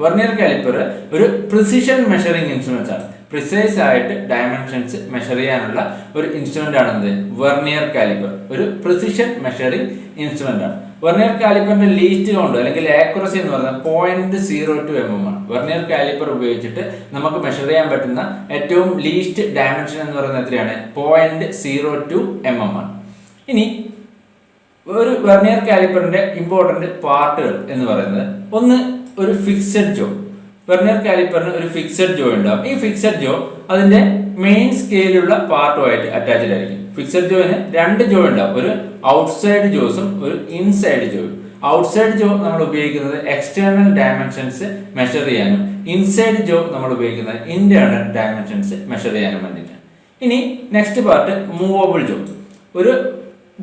Vernier caliper ഒരു precision measuring instruments ആണ്. Precise ആയിട്ട് ഡയമെൻഷൻസ് മെഷർ ചെയ്യാനുള്ള ഒരു ഇൻസ്ട്രുമെന്റ് ആണ് എന്ത്? വെർണിയർ കാലിപ്പർ ഒരു പ്രിസിഷൻ മെഷറിംഗ് ഇൻസ്ട്രുമെന്റ് ആണ്. വെർണിയർ കാലിപ്പറിന്റെ ലീസ്റ്റ് കൗണ്ട് അല്ലെങ്കിൽ ആക്യുറസി എന്ന് പറയുന്നത് point zero two m m ആണ്. വെർണിയർ കാലിപ്പർ ഉപയോഗിച്ചിട്ട് നമുക്ക് മെഷർ ചെയ്യാൻ പറ്റുന്ന ഏറ്റവും ലീസ്റ്റ് ഡയമെൻഷൻ എന്ന് പറയുന്നത് എത്രയാണ്? Point zero two m m ആണ്. ഇനി ഒരു വെർണിയർ കാലിപ്പറിന്റെ ഇമ്പോർട്ടന്റ് പാർട്ടുകൾ എന്ന് പറയുന്നത് ഒന്ന് ഒരു ഫിക്സഡ് ജോ വെർണിയർ കാലിപ്പറിന് ഒരു ഫിക്സഡ് ജോ ഉണ്ടാവും. ഈ ഫിക്സഡ് ജോ അതിന്റെ മെയിൻ സ്കെയിലുള്ള പാർട്ടുമായിട്ട് അറ്റാച്ച്ഡ് ആയിരിക്കും. ഫിക്സഡ് ജോയിന് രണ്ട് ജോ ഉണ്ടാവും. ഒരു ഔട്ട്സൈഡ് ജോസും ഒരു ഇൻസൈഡ് ജോയും ഔട്ട്സൈഡ് ജോ നമ്മൾ ഉപയോഗിക്കുന്നത് എക്സ്റ്റേണൽ ഡയമെൻഷൻസ് മെഷർ ചെയ്യാനും ഇൻസൈഡ് ജോ നമ്മൾ ഉപയോഗിക്കുന്നത് ഇന്റേണൽ ഡയമെൻഷൻസ് മെഷർ ചെയ്യാനും വേണ്ടിയിട്ടാണ്. ഇനി നെക്സ്റ്റ് പാർട്ട് മൂവബിൾ ജോ ഒരു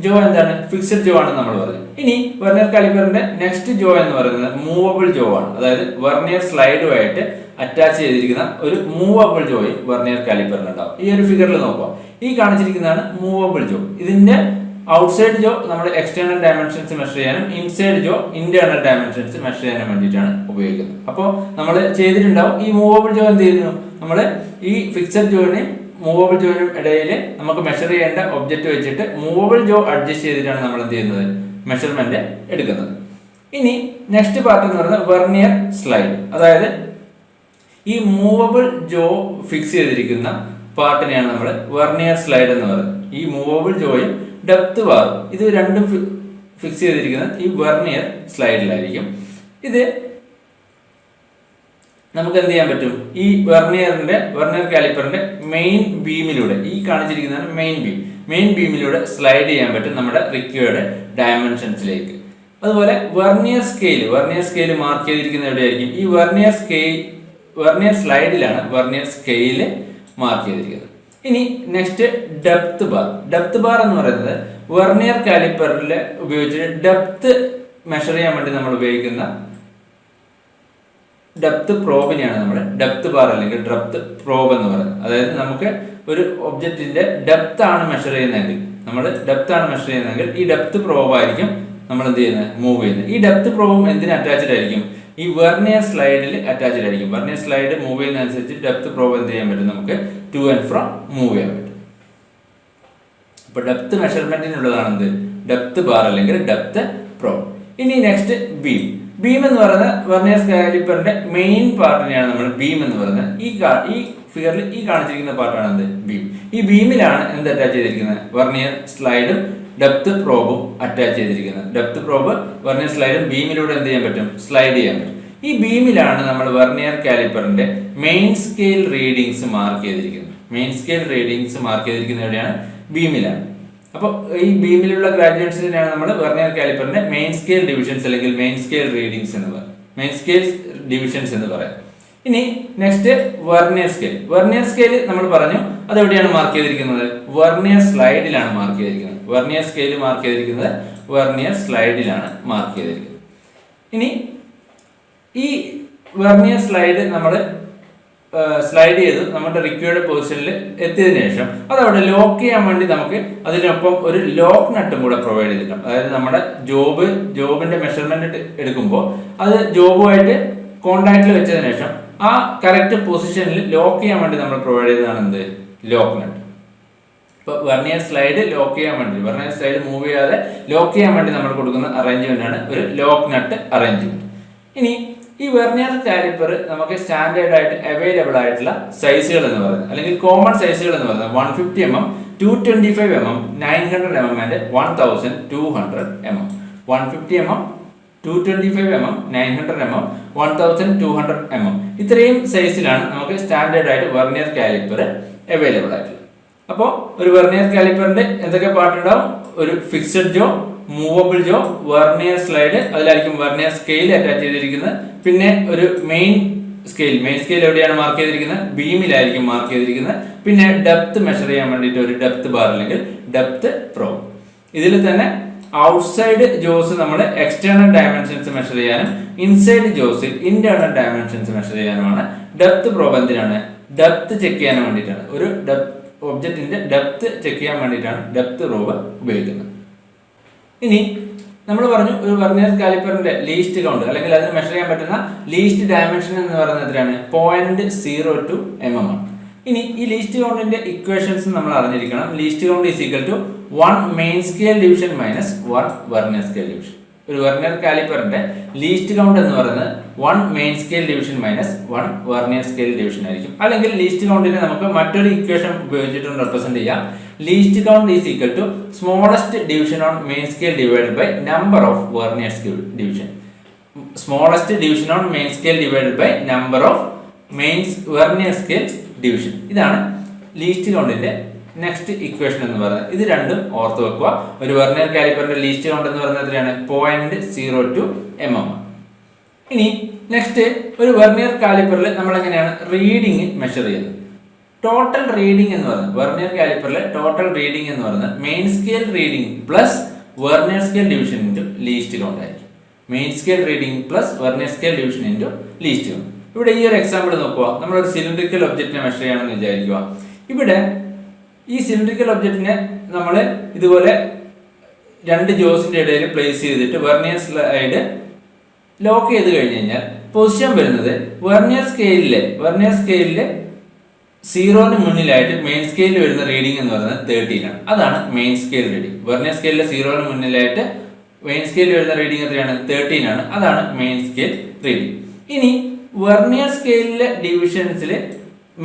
ജോ എന്താണ്? ഫിക്സഡ് ജോ ആണ് നമ്മൾ പറഞ്ഞു. ഇനി വെർണിയർ കാലിപ്പറിന്റെ നെക്സ്റ്റ് ജോ എന്ന് പറയുന്നത് മൂവബിൾ ജോ ആണ്. അതായത് വെർണിയർ സ്ലൈഡുമായിട്ട് അറ്റാച്ച് ചെയ്തിരിക്കുന്ന ഒരു മൂവബിൾ ജോയി വെർണിയർ കാലിപ്പറിന് ഉണ്ടാവും. ഈ ഒരു ഫിഗറിൽ നോക്കുക ഈ കാണിച്ചിരിക്കുന്നതാണ് മൂവബിൾ ജോ. ഇതിന്റെ ഔട്ട്സൈഡ് ജോ നമ്മൾ എക്സ്റ്റേണൽ ഡയമെൻഷൻസ് മെഷർ ചെയ്യാനും inside jaw internal dimensions measure ചെയ്യാനും വേണ്ടിയിട്ടാണ് ഉപയോഗിക്കുന്നത്. അപ്പോൾ നമ്മൾ ചെയ്തിട്ടുണ്ടാവും ഈ മൂവബിൾ ജോ എന്ത് ചെയ്യുന്നു? നമ്മൾ ഈ ഫിക്സഡ് ജോയിനെയും മൂവബിൾ ജോയിനും ഇടയിൽ നമുക്ക് മെഷർ ചെയ്യേണ്ട ഒബ്ജക്റ്റ് വെച്ചിട്ട് മൂവബിൾ ജോ അഡ്ജസ്റ്റ് ചെയ്തിട്ടാണ് നമ്മൾ എന്ത് ചെയ്യുന്നത്? മെഷർമെന്റ് എടുക്കുന്നത്. ഇനി നെക്സ്റ്റ് പാർട്ട് എന്ന് പറയുന്നത് വെർണിയർ സ്ലൈഡ് അതായത് ഈ മൂവബിൾ ജോ ഫിക്സ് ചെയ്തിരിക്കുന്ന പാർട്ടിനെയാണ് നമ്മൾ വെർണിയർ സ്ലൈഡ് എന്ന് പറയുന്നത്. ഈ മൂവബിൾ ജോയും ഡെപ്ത് വാർ ഇത് രണ്ടും ഫിക്സ് ചെയ്തിരിക്കുന്നത് ഈ വെർണിയർ സ്ലൈഡിലായിരിക്കും ഇത് നമുക്ക് എന്ത് ചെയ്യാൻ പറ്റും? ഈ വെർണിയറിന്റെ വെർണിയർ കാലിപ്പറിന്റെ മെയിൻ ബീമിലൂടെ ഈ കാണിച്ചിരിക്കുന്നതാണ് മെയിൻ ബീം മെയിൻ ബീമിലൂടെ സ്ലൈഡ് ചെയ്യാൻ പറ്റും നമ്മുടെ റിക്വേർഡ് ഡയമെൻഷൻസിലേക്ക് അതുപോലെ vernier scale vernier scale mark ചെയ്തിരിക്കുന്നത് എവിടെയായിരിക്കും? ഈ വെർണിയർ സ്കെയിൽ വെർണിയർ സ്ലൈഡിലാണ് വെർണിയർ സ്കെയിൽ മാർക്ക് ചെയ്തിരിക്കുന്നത്. ഇനി next depth bar depth bar എന്ന് പറയുന്നത് വെർണിയർ കാലിപ്പറിൽ ഉപയോഗിച്ചിട്ട് ഡെപ്ത് മെഷർ ചെയ്യാൻ വേണ്ടി നമ്മൾ ഉപയോഗിക്കുന്ന ഡെപ്ത് പ്രോബിനെയാണ് നമ്മൾ ഡെപ്ത് ബാർ അല്ലെങ്കിൽ ഡെപ്ത് പ്രോബ് എന്ന് പറയുന്നത്. അതായത് നമുക്ക് ഒരു ഒബ്ജക്റ്റിന്റെ ഡെപ്ത് ആണ് മെഷർ ചെയ്യുന്നതെങ്കിൽ നമ്മൾ ഡെപ്ത് ആണ് മെഷർ ചെയ്യുന്നതെങ്കിൽ ഈ ഡെപ്ത് പ്രോബ് ആയിരിക്കും നമ്മൾ എന്ത് ചെയ്യുന്നത്? മൂവ് ചെയ്യുന്നത്. ഈ ഡെപ്ത് പ്രോബും എന്തിന് അറ്റാച്ച്ഡ് ആയിരിക്കും? ഈ വെർണിയർ സ്ലൈഡിൽ അറ്റാച്ച്ഡ് ആയിരിക്കും. വെർണിയർ സ്ലൈഡ് മൂവ് ചെയ്യുന്നതനുസരിച്ച് ഡെപ്ത് പ്രോബ് എന്ത് ചെയ്യാൻ പറ്റും? നമുക്ക് ടു ആൻഡ് ഫ്രം മൂവ് ചെയ്യാൻ പറ്റും. അപ്പൊ ഡെപ്ത് മെഷർമെന്റിനുള്ളതാണ് എന്ത്? ഡെപ്ത് ബാർ അല്ലെങ്കിൽ ഡെപ്ത് പ്രോബ് ഇനി നെക്സ്റ്റ് ബീം ബീം എന്ന് പറയുന്നത് വെർണിയർ സ്കാലിപ്പറിന്റെ മെയിൻ പാർട്ടിനെയാണ് നമ്മൾ ബീം എന്ന് പറയുന്നത്. ഈ ഈ ഫിഗറിൽ ഈ കാണിച്ചിരിക്കുന്ന പാർട്ടാണ് എന്ത്? ബീം ഈ ബീമിലാണ് എന്ത് അറ്റാച്ച് ചെയ്തിരിക്കുന്നത്? വെർണിയർ സ്ലൈഡും ഡെപ്ത് പ്രോബും അറ്റാച്ച് ചെയ്തിരിക്കുന്നത്. ഡെപ്ത് പ്രോബ് വെർണിയർ സ്ലൈഡും ബീമിലൂടെ എന്ത് ചെയ്യാൻ പറ്റും? സ്ലൈഡ് ചെയ്യാൻ പറ്റും. ഈ ബീമിലാണ് നമ്മൾ വെർണിയർ കാലിപ്പറിന്റെ മെയിൻ സ്കെയിൽ റീഡിങ്സ് മാർക്ക് ചെയ്തിരിക്കുന്നത്. മെയിൻ സ്കെയിൽ റീഡിങ്സ് മാർക്ക് ചെയ്തിരിക്കുന്ന എവിടെയാണ്? ബീമിലാണ് അപ്പോൾ ഈ ബീമിലുള്ള ഗ്രാജുവേറ്റ്സിനെയാണ് നമ്മൾ വെർണിയർ കാലിപ്പറിന്റെ മെയിൻ സ്കെയിൽ ഡിവിഷൻസ് അല്ലെങ്കിൽ മെയിൻ സ്കെയിൽ റീഡിങ്സ് എന്ന് പറയും. മെയിൻ സ്കെയിൽ ഡിവിഷൻസ് എന്ന് പറയാം. ഇനി next vernier scale vernier scale നമ്മൾ പറഞ്ഞു അത് എവിടെയാണ് മാർക്ക് ചെയ്തിരിക്കുന്നത്? വെർണിയർ സ്ലൈഡിലാണ് മാർക്ക് ചെയ്തിരിക്കുന്നത്. വെർണിയർ സ്കെയിൽ മാർക്ക് ചെയ്തിരിക്കുന്നത് വെർണിയർ സ്ലൈഡിലാണ് മാർക്ക് ചെയ്തിരിക്കുന്നത്. ഇനി ഈ വെർണിയർ സ്ലൈഡ് നമ്മൾ സ്ലൈഡ് ചെയ്ത് നമ്മുടെ റിക്വേർഡ് പൊസിഷനിൽ എത്തിയതിനു ശേഷം അതവിടെ ലോക്ക് ചെയ്യാൻ വേണ്ടി നമുക്ക് അതിനൊപ്പം ഒരു ലോക്ക് നട്ടും കൂടെ പ്രൊവൈഡ് ചെയ്തിട്ടുണ്ട്. അതായത് നമ്മുടെ ജോബ് ജോബിന്റെ മെഷർമെന്റ് എടുക്കുമ്പോൾ അത് ജോബുമായിട്ട് കോണ്ടാക്റ്റിൽ വെച്ചതിനു ശേഷം ആ കറക്റ്റ് പൊസിഷനിൽ ലോക്ക് ചെയ്യാൻ വേണ്ടി നമ്മൾ പ്രൊവൈഡ് ചെയ്തതാണ് എന്ത്? ലോക്ക് നട്ട് ഇപ്പൊ വെർണിയർ സ്ലൈഡ് ലോക്ക് ചെയ്യാൻ വേണ്ടി വെർണിയർ സ്ലൈഡ് മൂവ് ചെയ്യാതെ ലോക്ക് ചെയ്യാൻ വേണ്ടി നമ്മൾ കൊടുക്കുന്ന അറേഞ്ച്മെന്റ് ആണ് ഒരു ലോക്ക് നട്ട് അറേഞ്ച്മെന്റ് ഇനി ഈ വെർണിയർ കാലിപ്പർ നമുക്ക് സ്റ്റാൻഡേർഡ് ആയിട്ട് അവൈലബിൾ ആയിട്ടുള്ള സൈസുകൾ എന്ന് പറയുന്നത്. അല്ലെങ്കിൽ കോമൺ സൈസുകൾ എന്ന് പറയുന്നത് one fifty m m two twenty five m m nine hundred m m and one thousand two hundred m m one fifty m m two twenty five m m nine hundred m m one thousand two hundred m m ഇത്രയും സൈസിലാണ് നമുക്ക് standard ആയിട്ട് vernier caliper available ആയിട്ടുള്ളത്. അപ്പോൾ ഒരു vernier കാലിപ്പറിന്റെ എന്തൊക്കെ part ഉണ്ടാവും? ഒരു fixed jaw movable jaw vernier slide അതിലായിരിക്കും vernier scale attach ചെയ്തിരിക്കുന്നത്. പിന്നെ ഒരു മെയിൻ സ്കെയിൽ മെയിൻ സ്കെയിൽ എവിടെയാണ് മാർക്ക് ചെയ്തിരിക്കുന്നത്? ബീമിലായിരിക്കും മാർക്ക് ചെയ്തിരിക്കുന്നത്. പിന്നെ ഡെപ്ത് മെഷർ ചെയ്യാൻ വേണ്ടിയിട്ട് ഒരു ഡെപ്ത് ബാർ അല്ലെങ്കിൽ ഡെപ്ത് പ്രോ ഇതിൽ തന്നെ ഔട്ട്സൈഡ് ജോസ് നമ്മൾ എക്സ്റ്റേണൽ ഡയമെൻഷൻസ് മെഷർ ചെയ്യാനും inside jaws internal dimensions measure ചെയ്യാനുമാണ്. Depth probe എന്തിനാണ്? ഡെപ്ത് ചെക്ക് ചെയ്യാൻ വേണ്ടിയിട്ടാണ്. ഒരു ഡെപ് ഒബ്ജക്റ്റിന്റെ ഡെപ്ത് ചെക്ക് ചെയ്യാൻ വേണ്ടിയിട്ടാണ് ഡെപ്ത് പ്രോബ് ഉപയോഗിക്കുന്നത്. ഇനി നമ്മൾ പറഞ്ഞു ഒരു വെർനിയർ കാലിപ്പറിന്റെ ലീസ്റ്റ് കൗണ്ട് അല്ലെങ്കിൽ അതിന് മെഷർ ചെയ്യാൻ പറ്റുന്ന ലീസ്റ്റ് ഡയമെൻഷൻ എന്ന് പറയുന്നത് എത്രയാണ്? Point zero two M M ആണ്. ഇനി ഈ ലീസ്റ്റ് കൗണ്ടിന്റെ ഇക്വേഷൻസ് നമ്മൾ അറിഞ്ഞിരിക്കണം. Least count is equal to one main scale division minus one vernier scale division ഒരു വെർനിയർ കാലിപ്പറിന്റെ ലീസ്റ്റ് കൗണ്ട് എന്ന് പറയുന്നത് one main scale division minus one vernier scale division ആയിരിക്കും. അല്ലെങ്കിൽ ലീസ്റ്റ് കൗണ്ടിനെ നമുക്ക് മറ്റൊരു ഇക്വേഷൻ ഉപയോഗിച്ചിട്ടും റെപ്രസെന്റ് ചെയ്യാം. Least count is equal to smallest division on main scale divided by number of vernier scale division smallest division on main scale divided by number of main vernier scale division ഇതാണ് least കൗണ്ടിന്റെ next equation എന്ന് പറയുന്നത്. ഇത് രണ്ടും ഓർത്ത് വെക്കുക. ഒരു vernier കാലിപ്പറിന്റെ ലീസ്റ്റ് കൗണ്ട് എന്ന് പറയുന്നത് എത്രയാണ്? Point zero two m m ഇനി നെക്സ്റ്റ് ഒരു വെർണിയർ കാലിപ്പറിൽ നമ്മൾ എങ്ങനെയാണ് റീഡിങ് മെഷർ ചെയ്യുന്നത്? ടോട്ടൽ റീഡിംഗ് എന്ന് പറയുന്നത് വെർനിയർ കാലിപ്പറിലെ ടോട്ടൽ റീഡിംഗ് എന്ന് പറയുന്നത് main scale reading plus vernier scale division into least count ആയിരിക്കും main scale reading plus vernier scale division into least count ഇവിടെ ഈ ഒരു എക്സാമ്പിൾ നോക്കുക നമ്മളൊരു സിലിണ്ടറിക്കൽ ഒബ്ജക്റ്റിനെ മെഷർ ചെയ്യണമെന്ന് വിചാരിക്കുക ഇവിടെ ഈ സിലിണ്ടറിക്കൽ ഒബ്ജക്റ്റിനെ നമ്മൾ ഇതുപോലെ രണ്ട് ജോസിന്റെ ഇടയിൽ പ്ലേസ് ചെയ്തിട്ട് വെർണിയർ സ്ലൈഡ് ലോക്ക് ചെയ്ത് കഴിഞ്ഞ് കഴിഞ്ഞാൽ പൊസിഷൻ വരുന്നത് വെർണിയർ സ്കെയിലിലെ വെർണിയർ സ്കെയിലിലെ സീറോന് മുന്നിലായിട്ട് മെയിൻ സ്കെയിലിൽ വരുന്ന റീഡിംഗ് എന്ന് പറയുന്നത് തേർട്ടീൻ ആണ്. അതാണ് മെയിൻ സ്കെയിൽ റീഡിംഗ് വെർണിയർ സ്കെയിലിലെ സീറോന് മുന്നിലായിട്ട് മെയിൻ സ്കെയിലിൽ വരുന്ന റീഡിംഗ് എത്രയാണ്? തേർട്ടീൻ ആണ്. അതാണ് മെയിൻ സ്കെയിൽ റീഡിംഗ് ഇനി വെർണിയർ സ്കെയിലിലെ ഡിവിഷൻസിൽ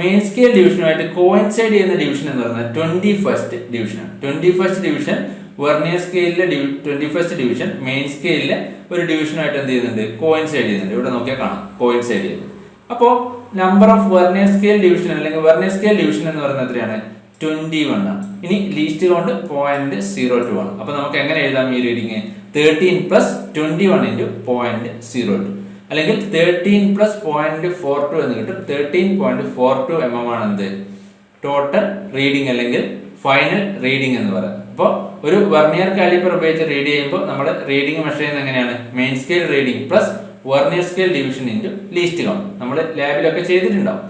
മെയിൻ സ്കെയിൽ ഡിവിഷനുമായിട്ട് കോയിൻസൈഡ് ചെയ്യുന്ന ഡിവിഷൻ എന്ന് പറയുന്നത് ട്വന്റി ഫസ്റ്റ് ഡിവിഷനാണ് ട്വന്റി ഫസ്റ്റ് ഡിവിഷൻ വെർണിയർ സ്കെയിലിലെ ട്വന്റി ഫസ്റ്റ് ഡിവിഷൻ മെയിൻ സ്കെയിലിലെ ഒരു ഡിവിഷനുമായിട്ട് എന്ത് ചെയ്യുന്നുണ്ട്? കോയിൻസൈഡ് ചെയ്യുന്നുണ്ട്. ഇവിടെ നോക്കിയാൽ കാണാം. കോയിൻസൈഡ് ചെയ്യുന്നത് അപ്പോൾ number of vernier scale division അല്ലെങ്കിൽ വെർണിയർ സ്കെയിൽ ഡിവിഷൻ എന്ന് പറയുന്നത് എത്രയാണ്? ട്വന്റി വൺ ഇനി least count point zero two ആണ്. അപ്പൊ നമുക്ക് എങ്ങനെ എഴുതാം ഈ reading thirteen plus twenty one into point zero two അല്ലെങ്കിൽ thirteen plus point four two എന്ന് കിട്ടും. Thirteen point four two m m ആണ് എന്ത് ടോട്ടൽ റീഡിംഗ് അല്ലെങ്കിൽ ഫൈനൽ റീഡിംഗ് എന്ന് പറയുന്നത് അപ്പോൾ ഒരു വെർണിയർ കാലിപ്പർ ഉപയോഗിച്ച് റീഡ് ചെയ്യുമ്പോൾ നമ്മൾ റീഡിംഗ് മെഷർ ചെയ്യുന്നത് എങ്ങനെയാണ്? Main scale reading plus vernier scale division into least count നമ്മൾ ലാബിലൊക്കെ ചെയ്തിട്ടുണ്ടാവും.